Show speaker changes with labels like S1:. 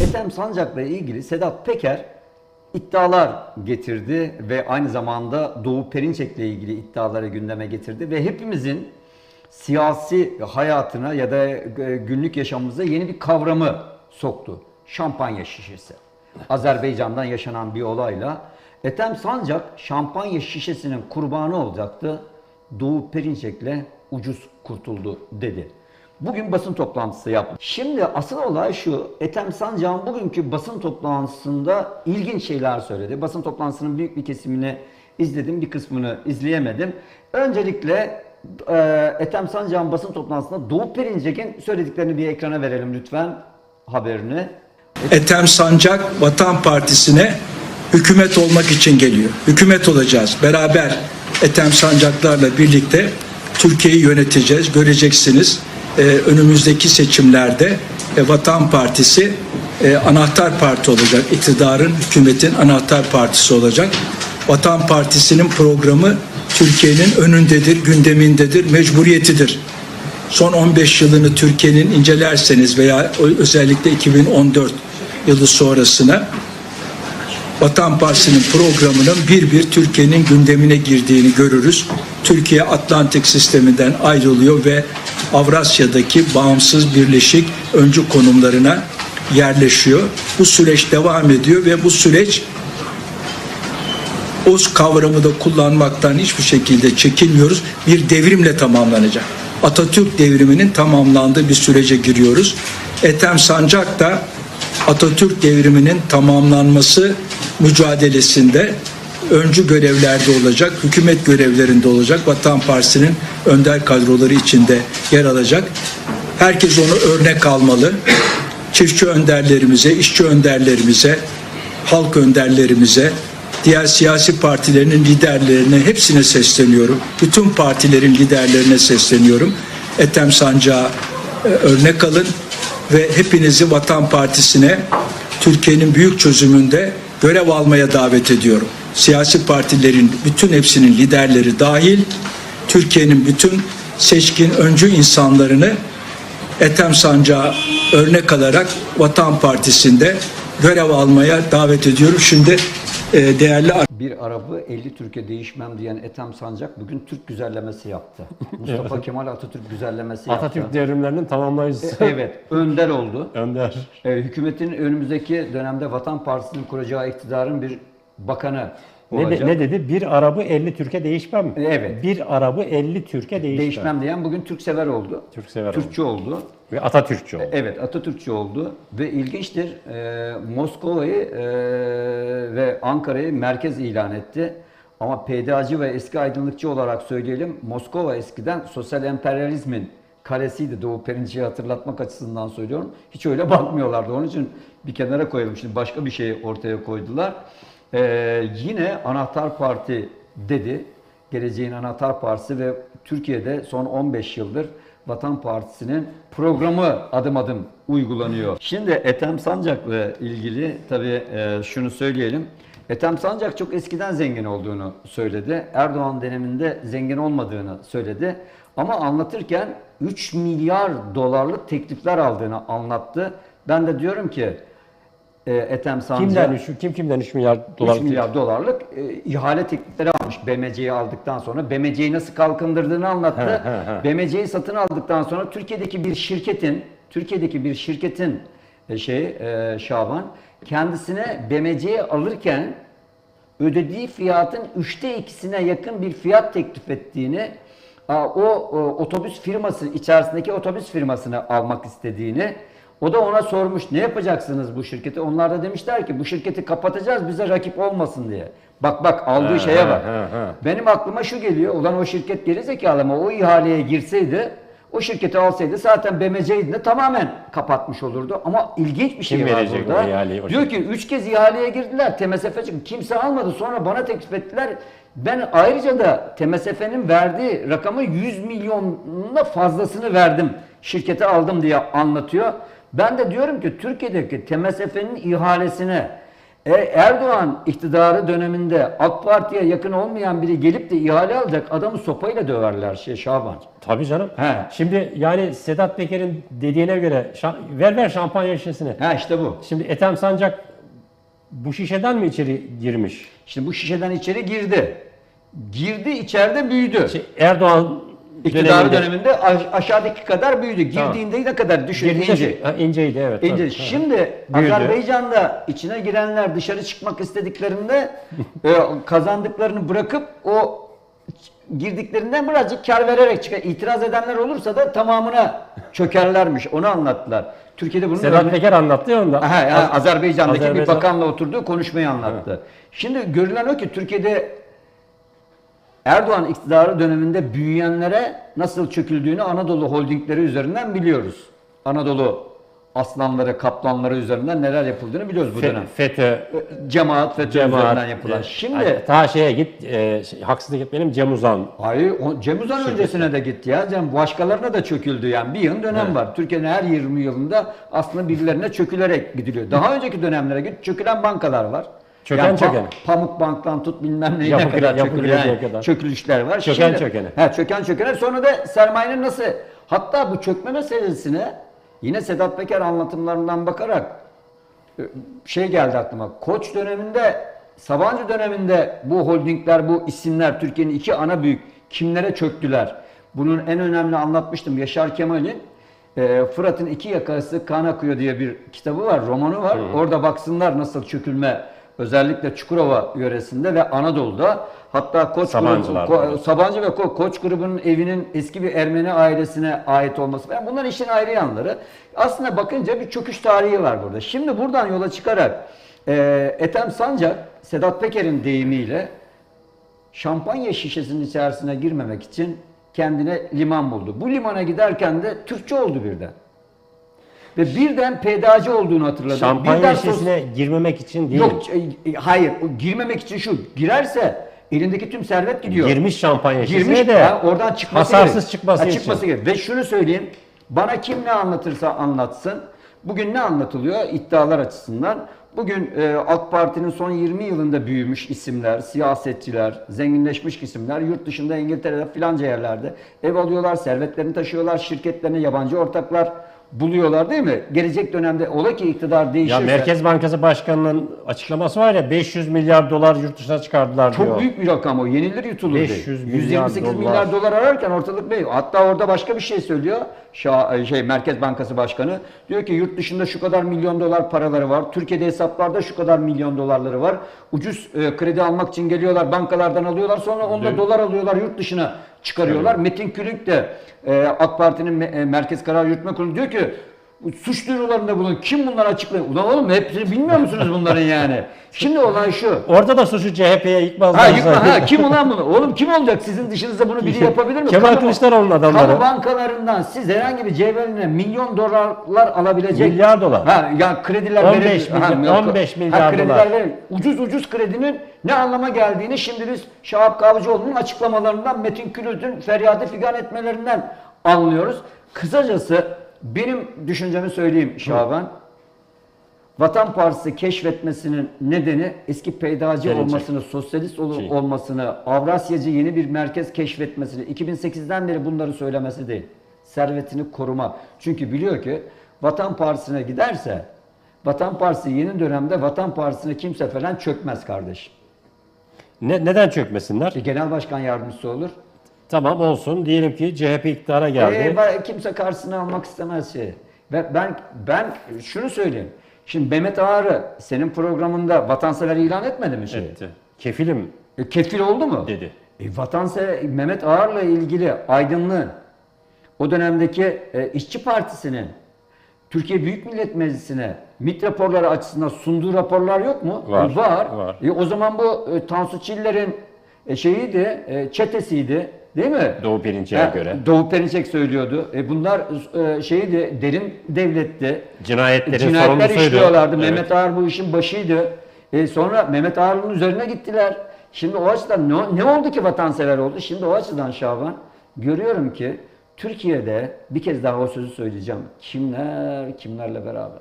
S1: Ethem Sancak'la ilgili Sedat Peker iddialar getirdi ve aynı zamanda Doğu Perinçek'le ilgili iddiaları gündeme getirdi ve hepimizin siyasi hayatına ya da e, günlük yaşamımıza yeni bir kavramı soktu. Şampanya şişesi. Azerbaycan'dan yaşanan bir olayla Ethem Sancak şampanya şişesinin kurbanı olacaktı. Doğu Perinçek'le ucuz kurtuldu dedi. Bugün basın toplantısı yaptı. Şimdi asıl olay şu. Ethem Sancak'ın bugünkü basın toplantısında ilginç şeyler söyledi. Basın toplantısının büyük bir kesimini izledim, bir kısmını izleyemedim. Öncelikle e, Ethem Sancak'ın basın toplantısında Doğu Perinçek'in söylediklerini bir ekrana verelim lütfen haberini.
S2: Ethem Sancak Vatan Partisi'ne hükümet olmak için geliyor. Hükümet olacağız. Beraber Ethem Sancaklarla birlikte Türkiye'yi yöneteceğiz. Göreceksiniz. Ee, önümüzdeki seçimlerde e, Vatan Partisi e, anahtar parti olacak. İktidarın, hükümetin anahtar partisi olacak. Vatan Partisi'nin programı Türkiye'nin önündedir, gündemindedir, mecburiyetidir son 15 yılını Türkiye'nin incelerseniz veya özellikle 2014 yılı sonrasına Vatan Partisi'nin programının bir bir Türkiye'nin gündemine girdiğini görürüz. Türkiye Atlantik sisteminden ayrılıyor ve Avrasya'daki bağımsız birleşik öncü konumlarına yerleşiyor. Bu süreç devam ediyor ve bu süreç o kavramı da kullanmaktan hiçbir şekilde çekinmiyoruz. Bir devrimle tamamlanacak. Atatürk devriminin tamamlandığı bir sürece giriyoruz. Ethem Sancak da Atatürk devriminin tamamlanması mücadelesinde öncü görevlerde olacak, hükümet görevlerinde olacak, Vatan Partisi'nin önder kadroları içinde yer alacak. Herkes onu örnek almalı. Çiftçi önderlerimize, işçi önderlerimize, halk önderlerimize, diğer siyasi partilerin liderlerine hepsine sesleniyorum. Bütün partilerin liderlerine sesleniyorum. Ethem Sancak'a e, örnek alın ve hepinizi Vatan Partisi'ne Türkiye'nin büyük çözümünde görev almaya davet ediyorum. Siyasi partilerin bütün hepsinin liderleri dahil Türkiye'nin bütün seçkin öncü insanlarını Ethem Sancak'a örnek alarak Vatan Partisi'nde görev almaya davet ediyorum. Şimdi e, değerli
S1: Bir Arap'ı 50 Türkiye değişmem diyen Ethem Sancak bugün Türk güzellemesi yaptı. Mustafa Kemal Atatürk güzellemesi yaptı.
S3: Atatürk devrimlerinin tamamlayıcısı.
S1: Evet, önder oldu.
S3: Önder.
S1: Ee, hükümetin önümüzdeki dönemde Vatan Partisi'nin kuracağı iktidarın bir bakanı
S3: Ne, de- ne dedi? Bir Arabı 50 Türkiye değişmem mi?
S1: Evet.
S3: Bir Arabı 50 Türkiye değişmem.
S1: Değişmem diyen bugün Türksever oldu.
S3: Türksever
S1: Türkçü oldu.
S3: Ve Atatürkçü oldu.
S1: Evet Atatürkçü oldu ve ilginçtir e, Moskova'yı e, ve Ankara'yı merkez ilan etti. Ama PDA'cı ve eski aydınlıkçı olarak söyleyelim Moskova eskiden sosyal emperyalizmin kalesiydi Doğu Perinçek'i hatırlatmak açısından söylüyorum. Hiç öyle bakmıyorlardı. Onun için bir kenara koyalım. Şimdi başka bir şey ortaya koydular. E, yine anahtar parti dedi. Geleceğin Anahtar Partisi ve Türkiye'de son 15 yıldır Vatan Partisi'nin programı adım adım uygulanıyor. Şimdi Ethem Sancak'la ilgili tabii e, şunu söyleyelim. Ethem Sancak çok eskiden zengin olduğunu söyledi. Erdoğan döneminde zengin olmadığını söyledi. Ama anlatırken 3 milyar dolarlık teklifler aldığını anlattı. Ben de diyorum ki e, Ethem Sancak...
S3: Kimden 3, kim kimden 3 milyar dolar?
S1: 3 milyar dolarlık e, ihale teklifleri almış BMC'yi aldıktan sonra. BMC'yi nasıl kalkındırdığını anlattı. BMC'yi satın aldıktan sonra Türkiye'deki bir şirketin Türkiye'deki bir şirketin e, şey e, Şaban kendisine BMC'yi alırken ödediği fiyatın üçte ikisine yakın bir fiyat teklif ettiğini o, o otobüs firması içerisindeki otobüs firmasını almak istediğini o da ona sormuş ne yapacaksınız bu şirketi? Onlar da demişler ki bu şirketi kapatacağız bize rakip olmasın diye. Bak bak aldığı şeye bak. Benim aklıma şu geliyor. Ulan o şirket geri zekalı ama o ihaleye girseydi o şirketi alsaydı zaten BMC'yi de tamamen kapatmış olurdu. Ama ilginç bir şey
S3: Kim
S1: var
S3: verecek
S1: burada.
S3: o ihaleyi, o
S1: Diyor ki üç kez ihaleye girdiler. TMSF çıktı. Kimse almadı. Sonra bana teklif ettiler. Ben ayrıca da TMSF'nin verdiği rakamı 100 milyonla fazlasını verdim. Şirkete aldım diye anlatıyor. Ben de diyorum ki Türkiye'deki TMSF'nin ihalesine E, Erdoğan iktidarı döneminde AK Parti'ye yakın olmayan biri gelip de ihale alacak adamı sopayla döverler şey Şaban.
S3: Tabii canım.
S1: He.
S3: Şimdi yani Sedat Peker'in dediğine göre ver ver şampanya şişesini.
S1: Ha işte bu.
S3: Şimdi Ethem Sancak bu şişeden mi içeri girmiş?
S1: Şimdi bu şişeden içeri girdi. Girdi içeride büyüdü.
S3: Şey, Erdoğan
S1: İktidarı
S3: döneminde
S1: döneminde aş- aşağıdaki kadar büyüdü.
S3: Tamam.
S1: Girdiğinde ne kadar
S3: girince
S1: ince.
S3: ha, inceydi evet.
S1: İnce.
S3: tabii.
S1: Şimdi
S3: Büyüdü.
S1: Azerbaycan'da içine girenler dışarı çıkmak istediklerinde e, kazandıklarını bırakıp o girdiklerinden birazcık kar vererek çıkar. İtiraz edenler olursa da tamamına çökerlermiş. Onu anlattılar. Türkiye'de bunun
S3: Sedat
S1: örne-
S3: Peker anlattı ya onda.
S1: Aha, Azerbaycan'daki bir
S3: Azerbaycan-
S1: bakanla oturduğu konuşmayı anlattı. Şimdi görülen o ki Türkiye'de Erdoğan iktidarı döneminde büyüyenlere nasıl çöküldüğünü Anadolu holdingleri üzerinden biliyoruz. Anadolu aslanları, kaplanları üzerinden neler yapıldığını biliyoruz bu dönem.
S3: FETÖ,
S1: Cemaat ve
S3: cemaat.
S1: üzerinden yapılan.
S3: e,
S1: Şimdi
S3: ta şeye git, e, şey, haksızlık etmeyelim Cem Uzan.
S1: Hayır, o Cem Uzan öncesine de gitti ya. Cem başkalarına da çöküldü yani. Bir yıl dönem
S3: Evet.
S1: var. Türkiye'nin her 20 yılında aslında birilerine çökülerek gidiliyor. Daha önceki dönemlere git çökülen bankalar var.
S3: Çöken
S1: Yani pa-
S3: çöken.
S1: Pamuk Bank'tan tut bilmem neyine
S3: Yapı
S1: kadar
S3: yapı kadar.
S1: çökülüşler var.
S3: Çöken çökene.
S1: He, çöken çökene. Sonra da sermayenin nasıl? Hatta bu çökme meselesine yine Sedat Peker anlatımlarından bakarak şey geldi aklıma. Koç döneminde, Sabancı döneminde bu holdingler, bu isimler Türkiye'nin iki ana büyük kimlere çöktüler? Bunun en önemli anlatmıştım Yaşar Kemal'in e, Fırat'ın iki yakası kan akıyor diye bir kitabı var, romanı var. Orada baksınlar nasıl çökülme özellikle Çukurova yöresinde ve Anadolu'da hatta Koç
S3: Sabancılar.
S1: grubu, Ko- Sabancı ve Ko- Koç grubunun evinin eski bir Ermeni ailesine ait olması falan bunlar işin ayrı yanları. Aslında bakınca bir çöküş tarihi var burada. Şimdi buradan yola çıkarak e, Ethem Sancak, Sedat Peker'in deyimiyle şampanya şişesinin içerisine girmemek için kendine liman buldu. Bu limana giderken de Türkçe oldu birden. Ve birden pedacı olduğunu hatırladı.
S3: Şampanya
S1: birden sos-
S3: şişesine girmemek için değil.
S1: Yok, e, e, hayır. O girmemek için şu. Girerse elindeki tüm servet gidiyor.
S3: Girmiş şampanya şişesine
S1: Girmiş
S3: de
S1: ha, oradan çıkması
S3: hasarsız
S1: gerek.
S3: çıkması
S1: Ha,
S3: için.
S1: çıkması gerek. Ve şunu söyleyeyim. Bana kim ne anlatırsa anlatsın. Bugün ne anlatılıyor iddialar açısından? Bugün e, AK Parti'nin son 20 yılında büyümüş isimler, siyasetçiler, zenginleşmiş isimler yurt dışında İngiltere'de filanca yerlerde ev alıyorlar, servetlerini taşıyorlar, şirketlerine yabancı ortaklar buluyorlar değil mi? Gelecek dönemde ola ki iktidar
S3: Ya
S1: değişirse
S3: Merkez Bankası Başkanı'nın açıklaması var ya 500 milyar dolar yurt dışına çıkardılar
S1: Çok
S3: diyor.
S1: büyük bir rakam o. Yenilir yutulur
S3: 500
S1: değil.
S3: milyar
S1: 128
S3: dolar.
S1: milyar dolar ararken ortalık ne? Hatta orada başka bir şey söylüyor. Şa- şey Merkez Bankası Başkanı diyor ki yurt dışında şu kadar milyon dolar paraları var. Türkiye'de hesaplarda şu kadar milyon dolarları var. Ucuz e, kredi almak için geliyorlar, bankalardan alıyorlar. Sonra onda dolar alıyorlar, yurt dışına çıkarıyorlar. Metin Külünk de e, AK Parti'nin me- e, Merkez Karar Yürütme Kurulu diyor ki suç duyurularında bulun. Kim bunları açıklıyor? Ulan oğlum hepsini bilmiyor musunuz bunların yani? Şimdi olay şu.
S3: Orada da suçu CHP'ye yıkmazlar.
S1: Ha yıkma ha kim ulan bunu? Oğlum kim olacak? Sizin dışınızda bunu biri yapabilir mi?
S3: Kemal
S1: Kamu-
S3: Kılıçdaroğlu'nun adamları.
S1: Kamu bankalarından siz herhangi bir cebine milyon dolarlar alabilecek.
S3: Milyar dolar.
S1: Ha ya krediler
S3: 15
S1: verir-
S3: milyar-
S1: ha, yok.
S3: 15
S1: Ha,
S3: milyar
S1: krediler
S3: dolar.
S1: verir. Ucuz ucuz kredinin ne anlama geldiğini şimdi biz Şahap Kavcıoğlu'nun açıklamalarından Metin Külüt'ün feryadı figan etmelerinden anlıyoruz. Kısacası benim düşüncemi söyleyeyim Şaban. Vatan Partisi keşfetmesinin nedeni eski peydacı
S3: Gelecek.
S1: olmasını, sosyalist ol-
S3: Şey.
S1: olmasını, Avrasyacı yeni bir merkez keşfetmesini, 2008'den beri bunları söylemesi değil. Servetini koruma. Çünkü biliyor ki Vatan Partisi'ne giderse, Vatan Partisi yeni dönemde Vatan Partisi'ne kimse falan çökmez kardeşim.
S3: Ne, neden çökmesinler?
S1: E, Genel başkan yardımcısı olur.
S3: Tamam olsun. Diyelim ki CHP iktidara geldi.
S1: E, ba- kimse karşısına almak istemez şey. Ve ben ben şunu söyleyeyim. Şimdi Mehmet Ağar'ı senin programında vatansever ilan etmedi mi şey?
S3: Etti. Kefilim
S1: E, kefil oldu mu?
S3: dedi.
S1: E, vatansever Mehmet Ağar'la ilgili aydınlığın o dönemdeki e, İşçi Partisi'nin Türkiye Büyük Millet Meclisi'ne MİT raporları açısından sunduğu raporlar yok mu?
S3: Var,
S1: E, var.
S3: var.
S1: E, o zaman bu e, Tansu Çiller'in e, şeyiydi, e, çetesiydi. Değil mi?
S3: Doğu Perinçek'e göre.
S1: Doğu Perinçek söylüyordu. E, bunlar e, şeydi, derin devletti.
S3: Cinayetlerin
S1: Cinayetler işliyorlardı.
S3: Evet.
S1: Mehmet Ağar bu işin başıydı. E, sonra Mehmet Ağar'ın üzerine gittiler. Şimdi o açıdan ne, ne oldu ki vatansever oldu? Şimdi o açıdan Şaban görüyorum ki Türkiye'de bir kez daha o sözü söyleyeceğim. Kimler kimlerle beraber?